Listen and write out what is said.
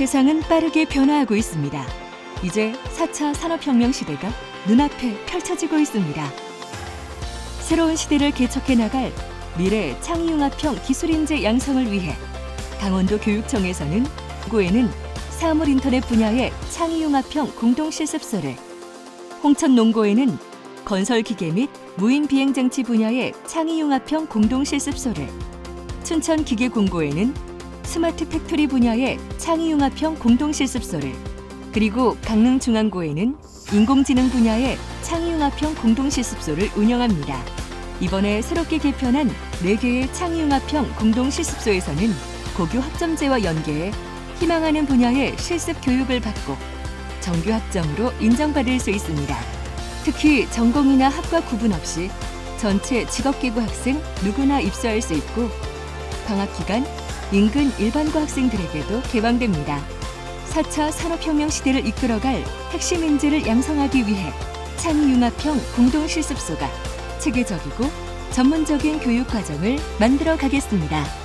세상은 빠르게 변화하고 있습니다. 이제 4차 산업혁명 시대가 눈앞에 펼쳐지고 있습니다. 새로운 시대를 개척해 나갈 미래 창의융합형 기술인재 양성을 위해 강원도 교육청에서는 고에는 사물 인터넷 분야의 창의융합형 공동실습소를 홍천 농고에는 건설 기계 및 무인 비행 장치 분야의 창의융합형 공동실습소를 춘천 기계공고에는 스마트 팩토리 분야의 창의융합형 공동실습소를 그리고 강릉중앙고에는 인공지능 분야의 창의융합형 공동실습소를 운영합니다. 이번에 새롭게 개편한 4개의 창의융합형 공동실습소에서는 고교 학점제와 연계해 희망하는 분야의 실습 교육을 받고 정규 학점으로 인정받을 수 있습니다. 특히 전공이나 학과 구분 없이 전체 직업기부 학생 누구나 입소할 수 있고 방학 기간 인근 일반고 학생들에게도 개방됩니다. 4차 산업혁명 시대를 이끌어갈 핵심 인재를 양성하기 위해 창의융합형 공동실습소가 체계적이고 전문적인 교육 과정을 만들어 가겠습니다.